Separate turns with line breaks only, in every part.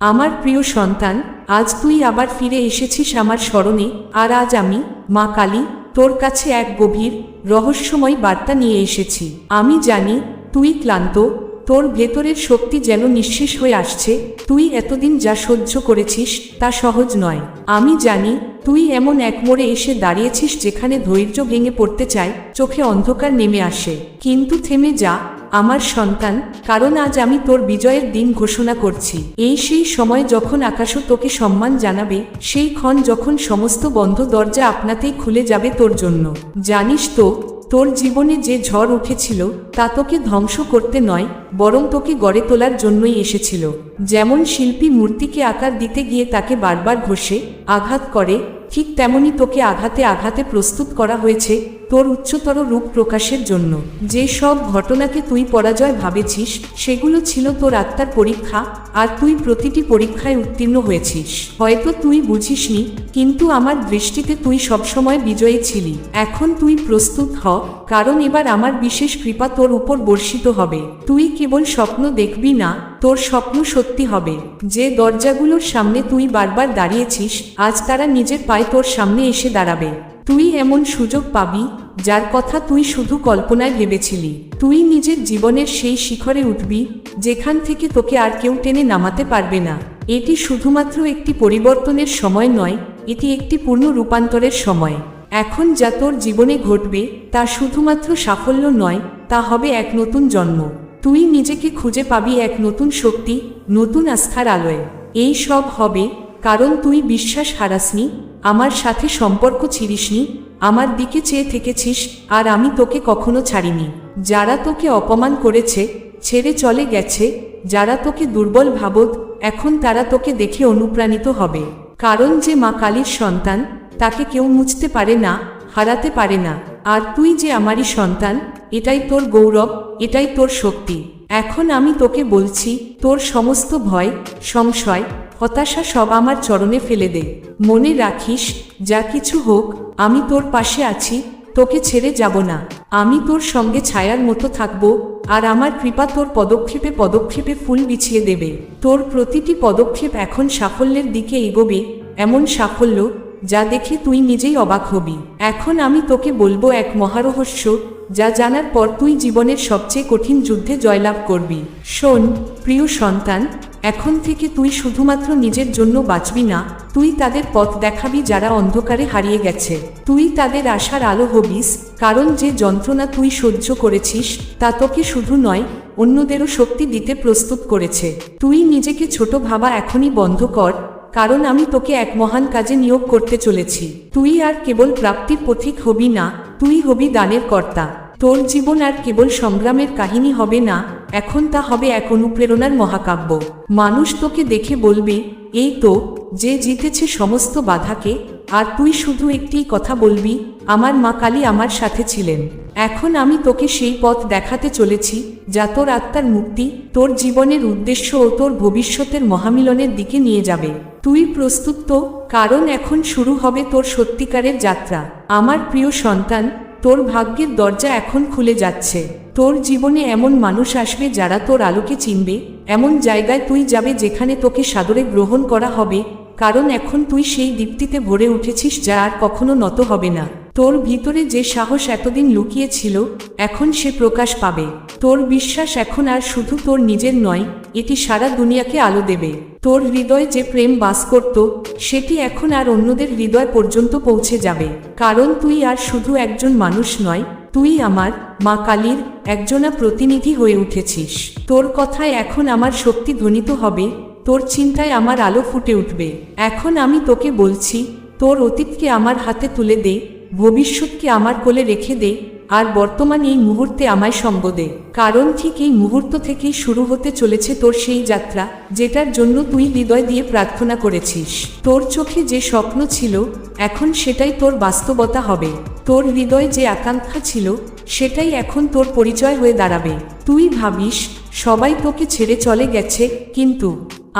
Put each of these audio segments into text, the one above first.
আমার প্রিয় সন্তান, আজ তুই আবার ফিরে এসেছিস আমার স্মরণে, আর আজ আমি, মা কালী, তোর কাছে এক গভীর, রহস্যময় বার্তা নিয়ে এসেছি। আমি জানি, তুই ক্লান্ত, তোর ভেতরের শক্তি যেন নিঃশেষ হয়ে আসছে, তুই এতদিন যা সহ্য করেছিস, তা সহজ নয়। আমি জানি, তুই এমন এক মোড়ে এসে দাঁড়িয়েছিস যেখানে ধৈর্য ভেঙে পড়তে চায়, চোখে অন্ধকার নেমে আসে। কিন্তু থেমে যা আমার সন্তান, কারণ আজ আমি তোর বিজয়ের দিন ঘোষণা করছি। এই সেই সময় যখন আকাশও তোকে সম্মান জানাবে, সেই ক্ষণ যখন সমস্ত বন্ধ দরজা আপনাতেই খুলে যাবে তোর জন্য। জানিস তো, তোর জীবনে যে ঝড় উঠেছিল, তা তোকে ধ্বংস করতে নয়, বরং তোকে গড়ে তোলার জন্যই এসেছিল। যেমন শিল্পী মূর্তিকে আকার দিতে গিয়ে তাকে বারবার ঘষে, আঘাত করে, ঠিক তেমনি তোকে আঘাতে আঘাতে প্রস্তুত করা হয়েছে তোর উচ্চতর রূপ প্রকাশের জন্য। যে সব ঘটনাকে তুই পরাজয় ভাবেছিস, সেগুলো ছিল তোর আত্মার পরীক্ষা, আর তুই প্রতিটি পরীক্ষায় উত্তীর্ণ হয়েছিস। হয়তো তুই বুঝিসনি, কিন্তু আমার দৃষ্টিতে তুই সবসময় বিজয়ী ছিলি। এখন তুই প্রস্তুত হ, কারণ এবার আমার বিশেষ কৃপা তোর উপর বর্ষিত হবে। তুই কেবল স্বপ্ন দেখবি না, তোর স্বপ্ন সত্যি হবে। যে দরজাগুলোর সামনে তুই বারবার দাঁড়িয়েছিস, আজ তারা নিজের পায়ে তোর সামনে এসে দাঁড়াবে। তুই এমন সুযোগ পাবি, যার কথা তুই শুধু কল্পনায় ভেবেছিলি। তুই নিজের জীবনের সেই শিখরে উঠবি, যেখান থেকে তোকে আর কেউ টেনে নামাতে পারবে না। এটি শুধুমাত্র একটি পরিবর্তনের সময় নয়, এটি একটি পূর্ণ রূপান্তরের সময়। এখন যা তোর জীবনে ঘটবে, তা শুধুমাত্র সাফল্য নয়, তা হবে এক নতুন জন্ম। তুই নিজেকে খুঁজে পাবি এক নতুন শক্তি, নতুন আস্থার আলোয়। এই সব হবে কারণ তুই বিশ্বাস হারাসনি আমার সাথে সম্পর্ক ছিড়িসনি, আমার দিকে চেয়ে থেকেছিস, আর আমি তোকে কখনো ছাড়িনি। যারা তোকে অপমান করেছে, ছেড়ে চলে গেছে, যারা তোকে দুর্বল ভাবত, এখন তারা তোকে দেখে অনুপ্রাণিত হবে। কারণ যে মা কালীর সন্তান, তাকে কেউ মুছতে পারে না, হারাতে পারে না। আর তুই যে আমারই সন্তান, এটাই তোর গৌরব, এটাই তোর শক্তি। এখন আমি তোকে বলছি, তোর সমস্ত ভয়, সংশয় হতাশা সব আমার চরণে ফেলে দে। মনে রাখিস, যা কিছু হোক, আমি তোর পাশে আছি, তোকে ছেড়ে যাব না। আমি তোর সঙ্গে ছায়ার মতো থাকব, আর আমার কৃপা তোর পদক্ষেপে পদক্ষেপে ফুল বিছিয়ে দেবে। তোর প্রতিটি পদক্ষেপ এখন সাফল্যের দিকে এগোবে, এমন সাফল্য, যা দেখে তুই নিজেই অবাক হবি। এখন আমি তোকে বলব এক মহারহস্য, যা জানার পর তুই জীবনের সবচেয়ে কঠিন যুদ্ধে জয়লাভ করবি। শোন, প্রিয় সন্তান এখন থেকে তুই শুধুমাত্র নিজের জন্য বাঁচবি না, তুই তাদের পথ দেখাবি যারা অন্ধকারে হারিয়ে গেছে। তুই তাদের আশার আলো হবিস, কারণ যে যন্ত্রণা তুই সহ্য করেছিস, তা তোকে শুধু নয়, অন্যদেরও শক্তি দিতে প্রস্তুত করেছে। তুই নিজেকে ছোট ভাবা এখনই বন্ধ কর, কারণ আমি তোকে এক মহান কাজে নিয়োগ করতে চলেছি। তুই আর কেবল প্রাপ্তির পথিক হবি না, তুই হবি দানের কর্তা। তোর জীবন আর কেবল সংগ্রামের কাহিনী হবে না, এখন তা হবে এক অনুপ্রেরণার মহাকাব্য। মানুষ তোকে দেখে বলবে, এই তো, যে জিতেছে সমস্ত বাধাকে, আর তুই শুধু একটিই কথা বলবি, আমার মা কালী আমার সাথে ছিলেন। এখন আমি তোকে সেই পথ দেখাতে চলেছি, যা তোর আত্মার মুক্তি, তোর জীবনের উদ্দেশ্য ও তোর ভবিষ্যতের মহামিলনের দিকে নিয়ে যাবে। তুই প্রস্তুত তো, কারণ এখন শুরু হবে তোর সত্যিকারের যাত্রা। আমার প্রিয় সন্তান তোর ভাগ্যের দরজা এখন খুলে যাচ্ছে। তোর জীবনে এমন মানুষ আসবে যারা তোর আলোকে চিনবে। এমন জায়গায় তুই যাবে যেখানে তোকে সাদরে গ্রহণ করা হবে। কারণ এখন তুই সেই দীপ্তিতে ভরে উঠেছিস যা আর কখনো নত হবে না। তোর ভিতরে যে সাহস এতদিন লুকিয়েছিল, এখন সে প্রকাশ পাবে। তোর বিশ্বাস এখন আর শুধু তোর নিজের নয় এটি সারা দুনিয়াকে আলো দেবে। তোর হৃদয়ে যে প্রেম বাস করত, সেটি এখন আর অন্যদের হৃদয় পর্যন্ত পৌঁছে যাবে। কারণ তুই আর শুধু একজন মানুষ নয়, তুই আমার, মা কালীর, একজনা প্রতিনিধি হয়ে উঠেছিস। তোর কথায় এখন আমার শক্তি ধ্বনিত হবে, তোর চিন্তায় আমার আলো ফুটে উঠবে। এখন আমি তোকে বলছি, তোর অতীতকে আমার হাতে তুলে দে, ভবিষ্যৎকে আমার কোলে রেখে দে আর বর্তমান এই মুহূর্তে আমায় সঙ্গ দে। কারণ ঠিক এই মুহূর্ত থেকেই শুরু হতে চলেছে তোর সেই যাত্রা, যেটার জন্য তুই হৃদয় দিয়ে প্রার্থনা করেছিস। তোর চোখে যে স্বপ্ন ছিল, এখন সেটাই তোর বাস্তবতা হবে। তোর হৃদয়ে যে আকাঙ্ক্ষা ছিল, সেটাই এখন তোর পরিচয় হয়ে দাঁড়াবে। তুই ভাবিস, সবাই তোকে ছেড়ে চলে গেছে, কিন্তু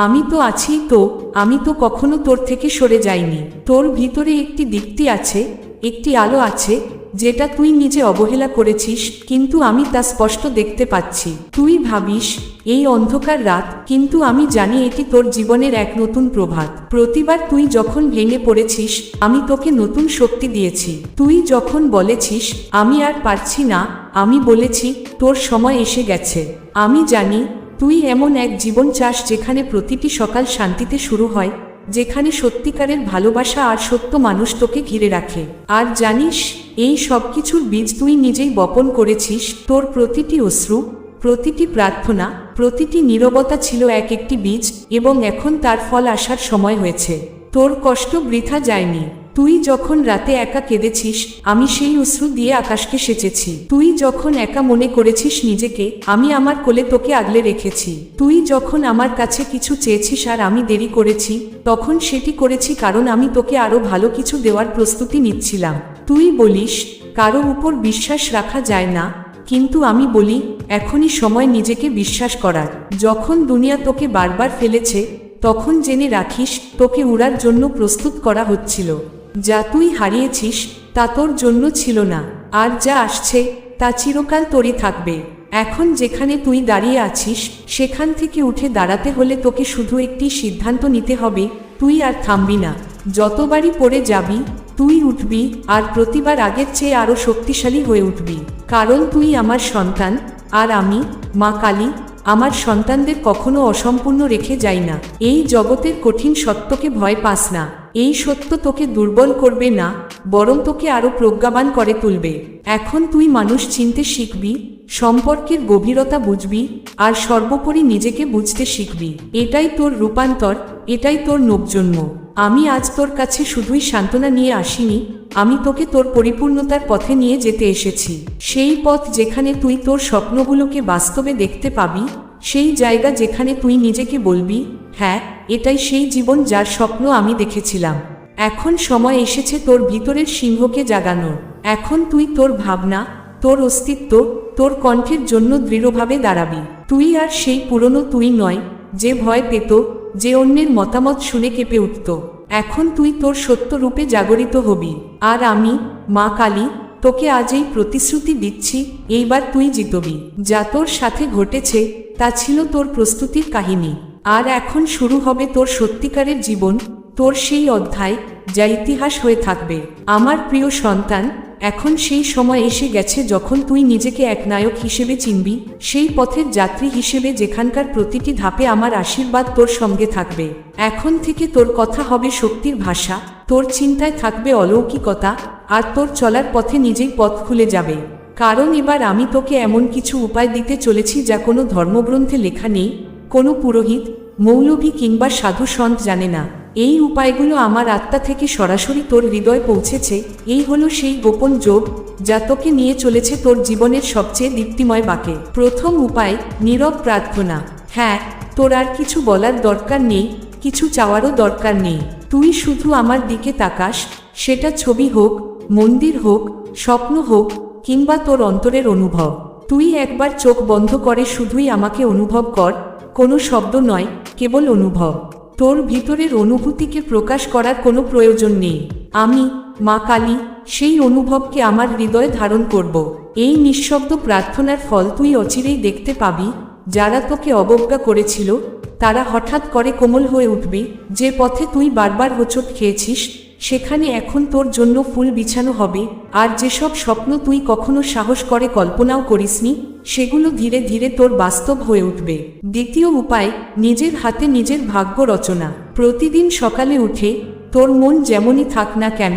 আমি তো আছি তো, আমি তো কখনো তোর থেকে সরে যাইনি। তোর ভিতরে একটি দীপ্তি আছে, একটি আলো আছে যেটা তুই নিজে অবহেলা করেছিস, কিন্তু আমি তা স্পষ্ট দেখতে পাচ্ছি। তুই ভাবিস, এই অন্ধকার রাত, কিন্তু আমি জানি এটি তোর জীবনের এক নতুন প্রভাত। প্রতিবার তুই যখন ভেঙে পড়েছিস, আমি তোকে নতুন শক্তি দিয়েছি। তুই যখন বলেছিস, আমি আর পারছি না, আমি বলেছি, তোর সময় এসে গেছে। আমি জানি, তুই এমন এক জীবন চাস যেখানে প্রতিটি সকাল শান্তিতে শুরু হয়, যেখানে সত্যিকারের ভালোবাসা আর সত্য মানুষ তোকে ঘিরে রাখে। আর জানিস এই সব কিছুর বীজ তুই নিজেই বপন করেছিস। তোর প্রতিটি অশ্রু, প্রতিটি প্রার্থনা, প্রতিটি নীরবতা ছিল এক একটি বীজ এবং এখন তার ফল আসার সময় হয়েছে। তোর কষ্ট বৃথা যায়নি। তুই যখন রাতে একা কেঁদেছিস, আমি সেই অশ্রু দিয়ে আকাশকে সেচেছি। তুই যখন একা মনে করেছিস নিজেকে, আমি আমার কোলে তোকে আগলে রেখেছি। তুই যখন আমার কাছে কিছু চেয়েছিস আর আমি দেরি করেছি, তখন সেটি করেছি কারণ আমি তোকে আরও ভালো কিছু দেওয়ার প্রস্তুতি নিচ্ছিলাম। তুই বলিস, কারও উপর বিশ্বাস রাখা যায় না, কিন্তু আমি বলি, এখনই সময় নিজেকে বিশ্বাস করার। যখন দুনিয়া তোকে বারবার ফেলেছে, তখন জেনে রাখিস, তোকে উড়ার জন্য প্রস্তুত করা হচ্ছিল। যা তুই হারিয়েছিস, তা তোর জন্য ছিল না। আর যা আসছে, তা চিরকাল তোরই থাকবে। এখন যেখানে তুই দাঁড়িয়ে আছিস, সেখান থেকে উঠে দাঁড়াতে হলে তোকে শুধু একটি সিদ্ধান্ত নিতে হবে, তুই আর থামবি না। যতবারই পড়ে যাবি তুই উঠবি, আর প্রতিবার আগের চেয়ে আরও শক্তিশালী হয়ে উঠবি। কারণ তুই আমার সন্তান, আর আমি, মা কালী, আমার সন্তানদের কখনো অসম্পূর্ণ রেখে যাই না। এই জগতের কঠিন সত্যকে ভয় পাস না। এই সত্য তোকে দুর্বল করবে না। বরং তোকে আরও প্রজ্ঞাবান করে তুলবে। এখন তুই মানুষ চিনতে শিখবি, সম্পর্কের গভীরতা বুঝবি, আর সর্বোপরি নিজেকে বুঝতে শিখবি। এটাই তোর রূপান্তর, এটাই তোর নবজন্ম আমি আজ তোর কাছে শুধুই সান্ত্বনা নিয়ে আসিনি, আমি তোকে তোর পরিপূর্ণতার পথে নিয়ে যেতে এসেছি। সেই পথ যেখানে তুই তোর স্বপ্নগুলোকে বাস্তবে দেখতে পাবি, সেই জায়গা যেখানে তুই নিজেকে বলবি হ্যাঁ এটাই সেই জীবন যার স্বপ্ন আমি দেখেছিলাম। এখন সময় এসেছে তোর ভিতরের সিংহকে জাগানোর। এখন তুই তোর ভাবনা, তোর অস্তিত্ব, তোর কণ্ঠের জন্য দৃঢ়ভাবে দাঁড়াবি। তুই আর সেই পুরনো তুই নয়, যে ভয় পেত, যে অন্যের মতামত শুনে কেঁপে উঠত। এখন তুই তোর সত্য রূপে জাগরিত হবি। আর আমি, মা কালী, তোকে আজ এই প্রতিশ্রুতি দিচ্ছি, এইবার তুই জিতবি। যা তোর সাথে ঘটেছে, তা ছিল তোর প্রস্তুতির কাহিনী। আর এখন শুরু হবে তোর সত্যিকারের জীবন তোর সেই অধ্যায় যা ইতিহাস হয়ে থাকবে। আমার প্রিয় সন্তান, এখন সেই সময় এসে গেছে যখন তুই নিজেকে এক নায়ক হিসেবে চিনবি, সেই পথের যাত্রী হিসেবে যেখানকার প্রতিটি ধাপে আমার আশীর্বাদ তোর সঙ্গে থাকবে। এখন থেকে তোর কথা হবে শক্তির ভাষা, তোর চিন্তায় থাকবে অলৌকিকতা, আর তোর চলার পথে নিজেই পথ খুলে যাবে। কারণ এবার আমি তোকে এমন কিছু উপায় দিতে চলেছি যা কোনো ধর্মগ্রন্থে লেখা নেই, কোনো পুরোহিত মৌলভী কিংবা সাধু সন্ত জানে না। এই উপায়গুলো আমার আত্মা থেকে সরাসরি তোর হৃদয় পৌঁছেছে। এই হলো সেই গোপন যোগ, যা তোকে নিয়ে চলেছে তোর জীবনের সবচেয়ে দীপ্তিময় বাকে। প্রথম উপায়, নীরব প্রার্থনা। হ্যাঁ তোর আর কিছু বলার দরকার নেই, কিছু চাওয়ারও দরকার নেই। তুই শুধু আমার দিকে তাকাস, সেটা ছবি হোক, মন্দির হোক, স্বপ্ন হোক, কিংবা তোর অন্তরের অনুভব। তুই একবার চোখ বন্ধ করে শুধুই আমাকে অনুভব কর কোনো শব্দ নয়, কেবল অনুভব। তোর ভিতরের অনুভূতিকে প্রকাশ করার কোনো প্রয়োজন নেই। আমি, মা কালী, সেই অনুভবকে আমার হৃদয়ে ধারণ করব। এই নিঃশব্দ প্রার্থনার ফল তুই অচিরেই দেখতে পাবি, যারা তোকে অবজ্ঞা করেছিল, তারা হঠাৎ করে কোমল হয়ে উঠবে, যে পথে তুই বারবার হোঁচট খেয়েছিস সেখানে এখন তোর জন্য ফুল বিছানো হবে, আর যেসব স্বপ্ন তুই কখনো সাহস করে কল্পনাও করিসনি, সেগুলো ধীরে ধীরে তোর বাস্তব হয়ে উঠবে। দ্বিতীয় উপায়, নিজের হাতে নিজের ভাগ্য রচনা। প্রতিদিন সকালে উঠে, তোর মন যেমনই থাক না কেন,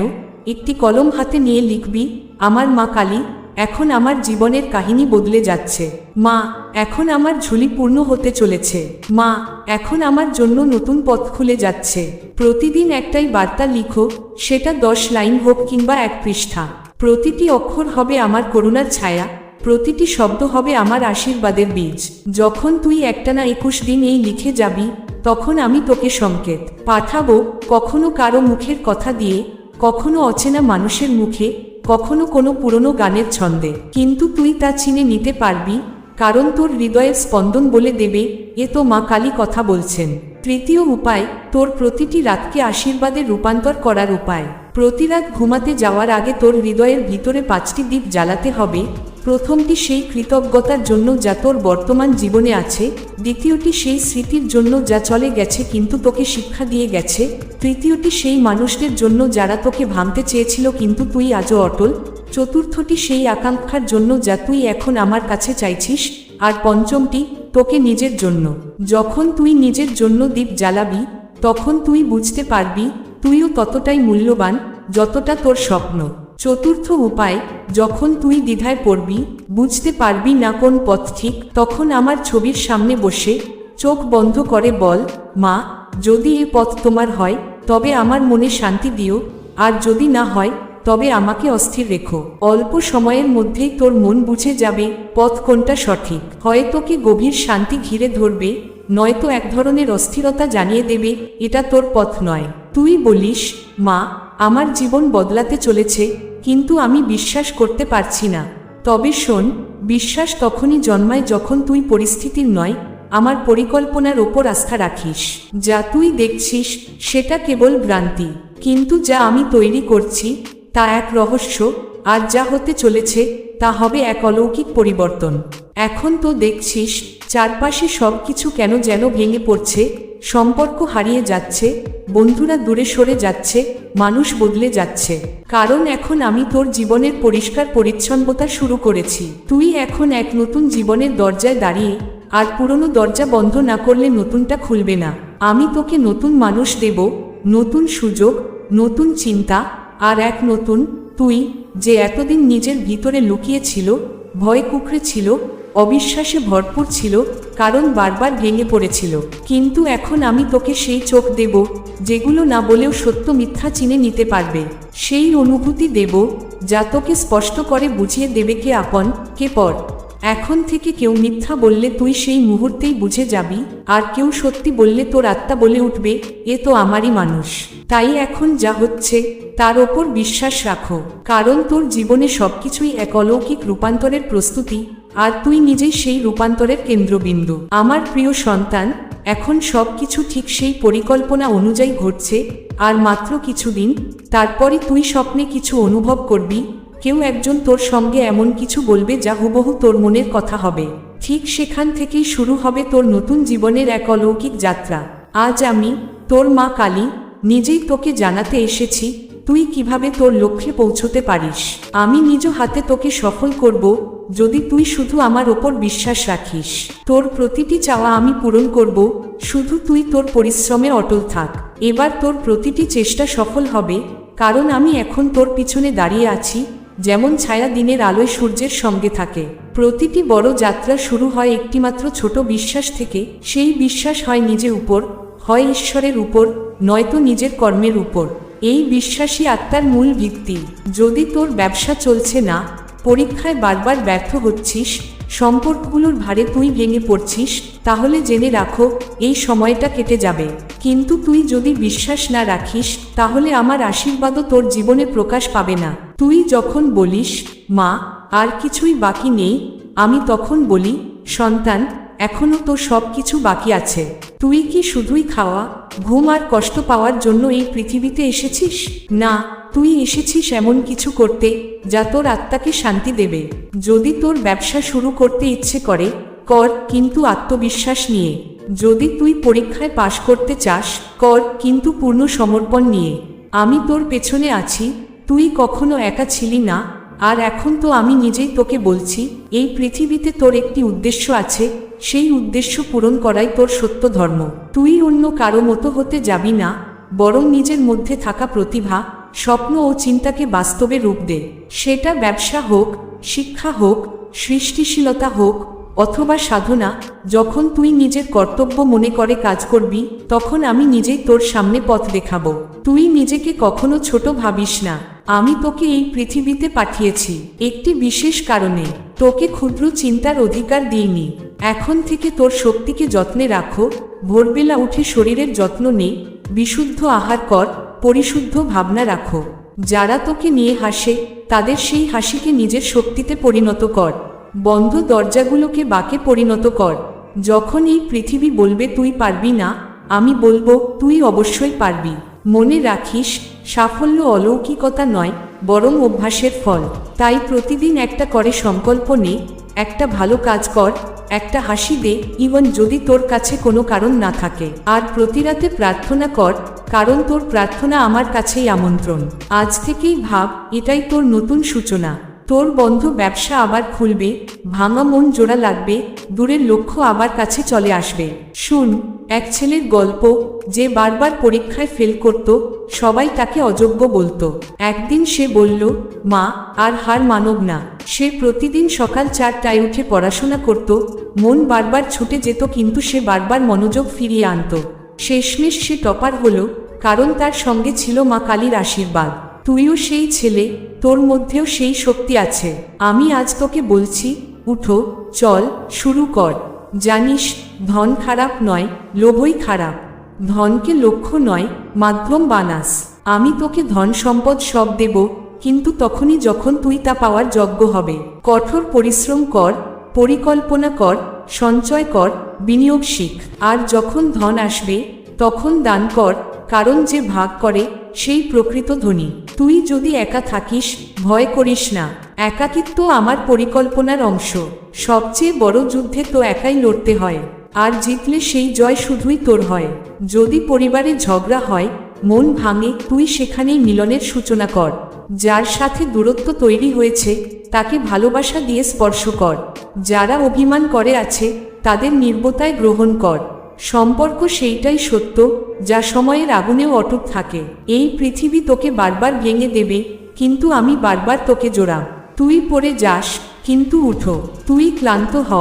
একটি কলম হাতে নিয়ে লিখবি, আমার মা কালী এখন আমার জীবনের কাহিনী বদলে যাচ্ছে। মা, এখন আমার ঝুলি পূর্ণ হতে চলেছে। মা, এখন আমার জন্য নতুন পথ খুলে যাচ্ছে। প্রতিদিন একটাই বার্তা লিখো, সেটা দশ লাইন হোক কিংবা এক পৃষ্ঠা। প্রতিটি অক্ষর হবে আমার করুণার ছায়া, প্রতিটি শব্দ হবে আমার আশীর্বাদের বীজ। যখন তুই একটানা একুশ দিন এই লিখে যাবি, তখন আমি তোকে সংকেত পাঠাবো কখনো কারও মুখের কথা দিয়ে, কখনো অচেনা মানুষের মুখে কখনো কোনো পুরনো গানের ছন্দে। কিন্তু তুই তা চিনে নিতে পারবি, কারণ তোর হৃদয়ের স্পন্দন বলে দেবে, এ তো মা কালী কথা বলছেন। তৃতীয় উপায়, তোর প্রতিটি রাতকে আশীর্বাদে রূপান্তর করার উপায়। প্রতিরাত ঘুমাতে যাওয়ার আগে তোর হৃদয়ের ভিতরে পাঁচটি দ্বীপ জ্বালাতে হবে প্রথমটি সেই কৃতজ্ঞতার জন্য যা তোর বর্তমান জীবনে আছে, দ্বিতীয়টি সেই স্মৃতির জন্য যা চলে গেছে কিন্তু তোকে শিক্ষা দিয়ে গেছে, তৃতীয়টি সেই মানুষদের জন্য যারা তোকে ভাঙতে চেয়েছিল কিন্তু তুই আজও অটল, চতুর্থটি সেই আকাঙ্ক্ষার জন্য যা তুই এখন আমার কাছে চাইছিস, আর পঞ্চমটি, তোকে নিজের জন্য। যখন তুই নিজের জন্য দ্বীপ জ্বালাবি, তখন তুই বুঝতে পারবি, তুইও ততটাই মূল্যবান, যতটা তোর স্বপ্ন। চতুর্থ উপায়, যখন তুই দ্বিধায় পড়বি, বুঝতে পারবি না কোন পথ ঠিক, তখন আমার ছবির সামনে বসে, চোখ বন্ধ করে বল, মা, যদি এ পথ তোমার হয়, তবে আমার মনে শান্তি দিও, আর যদি না হয়, তবে আমাকে অস্থির রেখো। অল্প সময়ের মধ্যেই তোর মন বুঝে যাবে, পথ কোনটা সঠিক। হয় তোকে গভীর শান্তি ঘিরে ধরবে, নয়তো এক ধরনের অস্থিরতা জানিয়ে দেবে, এটা তোর পথ নয়। তুই বলিস, মা, আমার জীবন বদলাতে চলেছে কিন্তু আমি বিশ্বাস করতে পারছি না। তবে শোন, বিশ্বাস তখনই জন্মায় যখন তুই পরিস্থিতির নয়, আমার পরিকল্পনার ওপর আস্থা রাখিস। যা তুই দেখছিস, সেটা কেবল ভ্রান্তি। কিন্তু যা আমি তৈরি করছি, তা এক রহস্য, আর যা হতে চলেছে, তা হবে এক অলৌকিক পরিবর্তন। এখন তো দেখছিস, চারপাশে সব কিছু কেন যেন ভেঙে পড়ছে সম্পর্ক হারিয়ে যাচ্ছে, বন্ধুরা দূরে সরে যাচ্ছে, মানুষ বদলে যাচ্ছে। কারণ এখন আমি তোর জীবনের পরিষ্কার পরিচ্ছন্নতা শুরু করেছি। তুই এখন এক নতুন জীবনের দরজায় দাঁড়িয়ে আর পুরনো দরজা বন্ধ না করলে নতুনটা খুলবে না। আমি তোকে নতুন মানুষ দেব, নতুন সুযোগ, নতুন চিন্তা আর এক নতুন, তুই যে এতদিন নিজের ভিতরে লুকিয়েছিল ভয় কুকড়ে ছিল অবিশ্বাসে ভরপুর ছিল, কারণ বারবার ভেঙে পড়েছিল। কিন্তু এখন আমি তোকে সেই চোখ দেব, যেগুলো না বলেও সত্য মিথ্যা চিনে নিতে পারবে। সেই অনুভূতি দেব, যা তোকে স্পষ্ট করে বুঝিয়ে দেবে কে আপন, কে পর। এখন থেকে কেউ মিথ্যা বললে তুই সেই মুহূর্তেই বুঝে যাবি, আর কেউ সত্যি বললে তোর আত্মা বলে উঠবে, এ তো আমারই মানুষ। তাই এখন যা হচ্ছে, তার ওপর বিশ্বাস রাখো। কারণ তোর জীবনে সবকিছুই এক অলৌকিক রূপান্তরের প্রস্তুতি আর তুই নিজেই সেই রূপান্তরের কেন্দ্রবিন্দু। আমার প্রিয় সন্তান, এখন সব কিছু ঠিক সেই পরিকল্পনা অনুযায়ী ঘটছে, আর মাত্র কিছুদিন তারপরে তুই স্বপ্নে কিছু অনুভব করবি, কেউ একজন তোর সঙ্গে এমন কিছু বলবে যা হুবহু তোর মনের কথা হবে। ঠিক সেখান থেকেই শুরু হবে তোর নতুন জীবনের এক অলৌকিক যাত্রা। আজ আমি, তোর মা কালী, নিজেই তোকে জানাতে এসেছি তুই কীভাবে তোর লক্ষ্যে পৌঁছতে পারিস? আমি নিজ হাতে তোকে সফল করব, যদি তুই শুধু আমার ওপর বিশ্বাস রাখিস। তোর প্রতিটি চাওয়া আমি পূরণ করব, শুধু তুই তোর পরিশ্রমে অটল থাক। এবার তোর প্রতিটি চেষ্টা সফল হবে, কারণ আমি এখন তোর পিছনে দাঁড়িয়ে আছি, যেমন ছায়া দিনের আলোয় সূর্যের সঙ্গে থাকে। প্রতিটি বড় যাত্রা শুরু হয় একটিমাত্র ছোট বিশ্বাস থেকে, সেই বিশ্বাস হয় নিজের উপর, হয় ঈশ্বরের উপর, নয়তো নিজের কর্মের উপর। এই বিশ্বাসী আত্মার মূল ভিত্তি। যদি তোর ব্যবসা চলছে না, পরীক্ষায় বারবার ব্যর্থ হচ্ছিস, সম্পর্কগুলোর ভারে তুই ভেঙে পড়ছিস, তাহলে জেনে রাখো, এই সময়টা কেটে যাবে। কিন্তু তুই যদি বিশ্বাস না রাখিস, তাহলে আমার আশীর্বাদও তোর জীবনে প্রকাশ পাবে না। তুই যখন বলিস, মা, আর কিছুই বাকি নেই, আমি তখন বলি, সন্তান এখনও তো সব কিছু বাকি আছে। তুই কি শুধুই খাওয়া, ঘুম আর কষ্ট পাওয়ার জন্য এই পৃথিবীতে এসেছিস? না, তুই এসেছিস এমন কিছু করতে, যা তোর আত্মাকে শান্তি দেবে। যদি তোর ব্যবসা শুরু করতে ইচ্ছে করে, কর কিন্তু আত্মবিশ্বাস নিয়ে। যদি তুই পরীক্ষায় পাশ করতে চাস, কর কিন্তু পূর্ণ সমর্পণ নিয়ে। আমি তোর পেছনে আছি, তুই কখনো একা ছিলি না আর এখন তো আমি নিজেই তোকে বলছি, এই পৃথিবীতে তোর একটি উদ্দেশ্য আছে, সেই উদ্দেশ্য পূরণ করাই তোর সত্য ধর্ম। তুই অন্য কারও মতো হতে যাবি না, বরং নিজের মধ্যে থাকা প্রতিভা, স্বপ্ন ও চিন্তাকে বাস্তবে রূপ দে। সেটা ব্যবসা হোক, শিক্ষা হোক, সৃষ্টিশীলতা হোক, অথবা সাধনা, যখন তুই নিজের কর্তব্য মনে করে কাজ করবি, তখন আমি নিজেই তোর সামনে পথ দেখাবো। তুই নিজেকে কখনো ছোট ভাবিস না। আমি তোকে এই পৃথিবীতে পাঠিয়েছি একটি বিশেষ কারণে। তোকে ক্ষুদ্র চিন্তার অধিকার দিইনি। এখন থেকে তোর শক্তিকে যত্নে রাখো। ভোরবেলা উঠে শরীরের যত্ন নে। বিশুদ্ধ আহার কর। পরিশুদ্ধ ভাবনা রাখো। যারা তোকে নিয়ে হাসে, তাদের সেই হাসিকে নিজের শক্তিতে পরিণত কর। বন্ধ দরজাগুলোকে বাকে পরিণত কর। যখন এই পৃথিবী বলবে, তুই পারবি না, আমি বলব, তুই অবশ্যই পারবি। মনে রাখিস সাফল্য অলৌকিকতা নয়, বরং অভ্যাসের ফল। তাই প্রতিদিন একটা করে সংকল্প নে, একটা ভালো কাজ কর, একটা হাসি দে ইভন যদি তোর কাছে কোনো কারণ না থাকে। আর প্রতিরাতে প্রার্থনা কর, কারণ তোর প্রার্থনা আমার কাছেই আমন্ত্রণ। আজ থেকেই ভাব, এটাই তোর নতুন সূচনা। তোর বন্ধ ব্যবসা আবার খুলবে, ভাঙা মন জোড়া লাগবে, দূরের লক্ষ্য আবার কাছে চলে আসবে। শুন এক ছেলের গল্প যে বারবার পরীক্ষায় ফেল করত, সবাই তাকে অযোগ্য বলতো। একদিন সে বলল, মা, আর হার মানব না। সে প্রতিদিন সকাল চারটায় উঠে পড়াশোনা করত, মন বারবার ছুটে যেত কিন্তু সে বারবার মনোযোগ ফিরিয়ে আনতো। শেষমেশ সে টপার হলো, কারণ তার সঙ্গে ছিল মা কালীর আশীর্বাদ। তুইও সেই ছেলে, তোর মধ্যেও সেই শক্তি আছে। আমি আজ তোকে বলছি, উঠো, চল, শুরু কর। জানিস, ধন খারাপ নয়, লোভই খারাপ। ধনকে লক্ষ্য নয়, মাধ্যম বানাস। আমি তোকে ধন সম্পদ সব দেব, কিন্তু তখনই যখন তুই তা পাওয়ার যোগ্য হবে। কঠোর পরিশ্রম কর, পরিকল্পনা কর, সঞ্চয় কর, বিনিয়োগ শিখ। আর যখন ধন আসবে, তখন দান কর, কারণ যে ভাগ করে, সেই প্রকৃত ধনী। তুই যদি একা থাকিস, ভয় করিস না। একাকিত্ব আমার পরিকল্পনার অংশ। সবচেয়ে বড় যুদ্ধে তো একাই লড়তে হয়। আর জিতলে সেই জয় শুধুই তোর হয়। যদি পরিবারে ঝগড়া হয়, মন ভাঙে, তুই সেখানেই মিলনের সূচনা কর। যার সাথে দূরত্ব তৈরি হয়েছে, তাকে ভালোবাসা দিয়ে স্পর্শ কর। যারা অভিমান করে আছে, তাদের নির্বতায় গ্রহণ কর। সম্পর্ক সেইটাই সত্য, যা সময়ের আগুনেও অটুট থাকে। এই পৃথিবী তোকে বারবার ভেঙে দেবে, কিন্তু আমি বারবার তোকে জোড়াম। তুই পড়ে যাস, কিন্তু উঠো। তুই ক্লান্ত হ,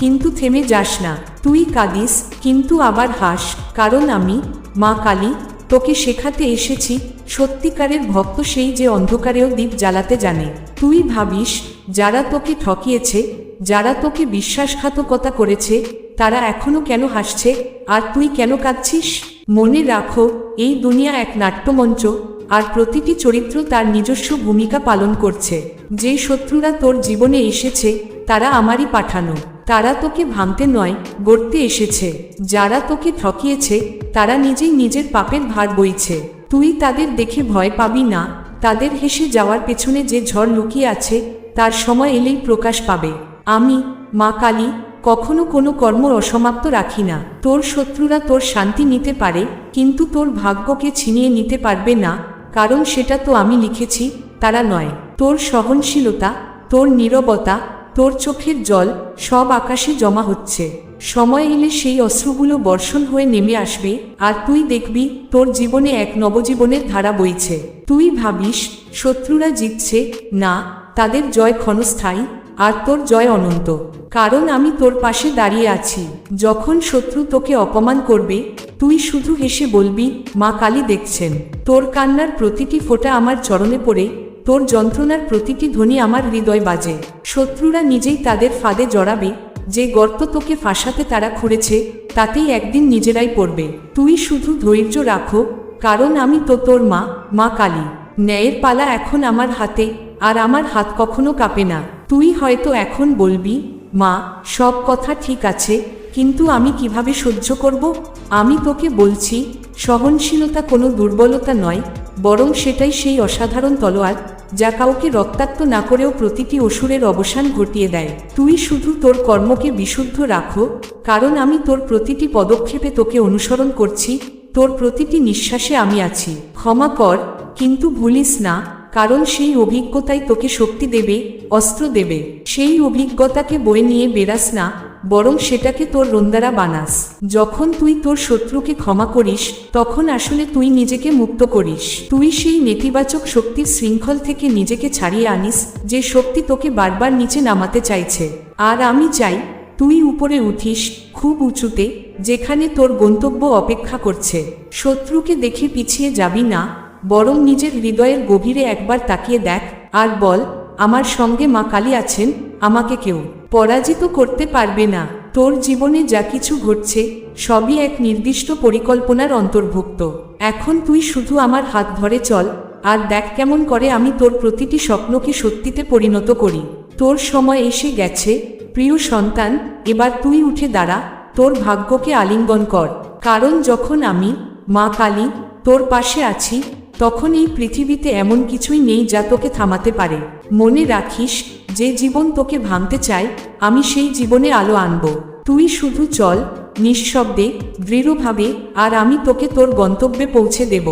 কিন্তু থেমে যাস না। তুই কাঁদিস, কিন্তু আবার হাস, কারণ আমি, মা কালী, তোকে শেখাতে এসেছি, সত্যিকারের ভক্ত সেই যে অন্ধকারেও দ্বীপ জ্বালাতে জানে। তুই ভাবিস, যারা তোকে ঠকিয়েছে, যারা তোকে বিশ্বাসঘাতকতা করেছে, তারা এখনও কেন হাসছে, আর তুই কেন কাঁদছিস? মনে রাখো, এই দুনিয়া এক নাট্যমঞ্চ আর প্রতিটি চরিত্র তার নিজস্ব ভূমিকা পালন করছে। যে শত্রুরা তোর জীবনে এসেছে, তারা আমারই পাঠানো। তারা তোকে ভাঙতে নয়, গড়তে এসেছে। যারা তোকে ঠকিয়েছে, তারা নিজেই নিজের পাপের ভার বইছে। তুই তাদের দেখে ভয় পাবি না। তাদের হেসে যাওয়ার পেছনে যে ঝড় লুকিয়ে আছে, তার সময় এলেই প্রকাশ পাবে। আমি, মা কালী, কখনো কোনো কর্ম অসমাপ্ত রাখি না। তোর শত্রুরা তোর শান্তি নিতে পারে, কিন্তু তোর ভাগ্যকে ছিনিয়ে নিতে পারবে না। কারণ সেটা তো আমি লিখেছি, তারা নয়। তোর সহনশীলতা, তোর নীরবতা, তোর চোখের জল, সব আকাশে জমা হচ্ছে। সময় এলে সেই অশ্রুগুলো বর্ষণ হয়ে নেমে আসবে, আর তুই দেখবি, তোর জীবনে এক নবজীবনের ধারা বইছে। তুই ভাবিস, শত্রুরা জিতছে, না, তাদের জয় ক্ষণস্থায়ী, আর তোর জয় অনন্ত। কারণ আমি তোর পাশে দাঁড়িয়ে আছি। যখন শত্রু তোকে অপমান করবে, তুই শুধু হেসে বলবি, মা কালী দেখছেন। তোর কান্নার প্রতিটি ফোঁটা আমার চরণে পড়ে, তোর যন্ত্রণার প্রতিটি ধ্বনি আমার হৃদয় বাজে। শত্রুরা নিজেই তাদের ফাঁদে জড়াবে, যে গর্ত তোকে ফাঁসাতে তারা খুঁড়েছে, তাতেই একদিন নিজেরাই পড়বে। তুই শুধু ধৈর্য রাখো, কারণ আমি তো তোর মা মা কালী। ন্যায়ের পালা এখন আমার হাতে, আর আমার হাত কখনো কাঁপে না। তুই হয়তো এখন বলবি মা, সব কথা ঠিক আছে, কিন্তু আমি কীভাবে সহ্য করব? আমি তোকে বলছি, সহনশীলতা কোনো দুর্বলতা নয়, বরং সেটাই সেই অসাধারণ তলোয়ার যা কাউকে রক্তাক্ত না করেও প্রতিটি অসুরের অবসান ঘটিয়ে দেয়। তুই শুধু তোর কর্মকে বিশুদ্ধ রাখো, কারণ আমি তোর প্রতিটি পদক্ষেপে তোকে অনুসরণ করছি, তোর প্রতিটি নিঃশ্বাসে আমি আছি। ক্ষমা কর, কিন্তু ভুলিস না কারণ সেই অভিজ্ঞতাই তোকে শক্তি দেবে, অস্ত্র দেবে। সেই অভিজ্ঞতাকে বয়ে নিয়ে বেরাস না, বরং সেটাকে তোর রন্দারা বানাস। যখন তুই তোর শত্রুকে ক্ষমা করিস, তখন আসলে তুই নিজেকে মুক্ত করিস। তুই সেই নেতিবাচক শক্তির শৃঙ্খল থেকে নিজেকে ছাড়িয়ে আনিস, যে শক্তি তোকে বারবার নিচে নামাতে চাইছে। আর আমি চাই, তুই উপরে উঠিস, খুব উঁচুতে, যেখানে তোর গন্তব্য অপেক্ষা করছে। শত্রুকে দেখে পিছিয়ে যাবি না বরং নিজের হৃদয়ের গভীরে একবার তাকিয়ে দেখ আর বল, আমার সঙ্গে মা কালী আছেন, আমাকে কেউ পরাজিত করতে পারবে না। তোর জীবনে যা কিছু ঘটছে, সবই এক নির্দিষ্ট পরিকল্পনার অন্তর্ভুক্ত। এখন তুই শুধু আমার হাত ধরে চল, আর দেখ কেমন করে আমি তোর প্রতিটি স্বপ্নকে সত্যিতে পরিণত করি। তোর সময় এসে গেছে, প্রিয় সন্তান, এবার তুই উঠে দাঁড়া, তোর ভাগ্যকে আলিঙ্গন কর। কারণ যখন আমি, মা কালী, তোর পাশে আছি তখন এই পৃথিবীতে এমন কিছুই নেই যা তোকে থামাতে পারে। মনে রাখিস, যে জীবন তোকে ভাঙতে চায়, আমি সেই জীবনে আলো আনব। তুই শুধু চল, নিঃশব্দে, দৃঢ়ভাবে, আর আমি তোকে তোর গন্তব্যে পৌঁছে দেব।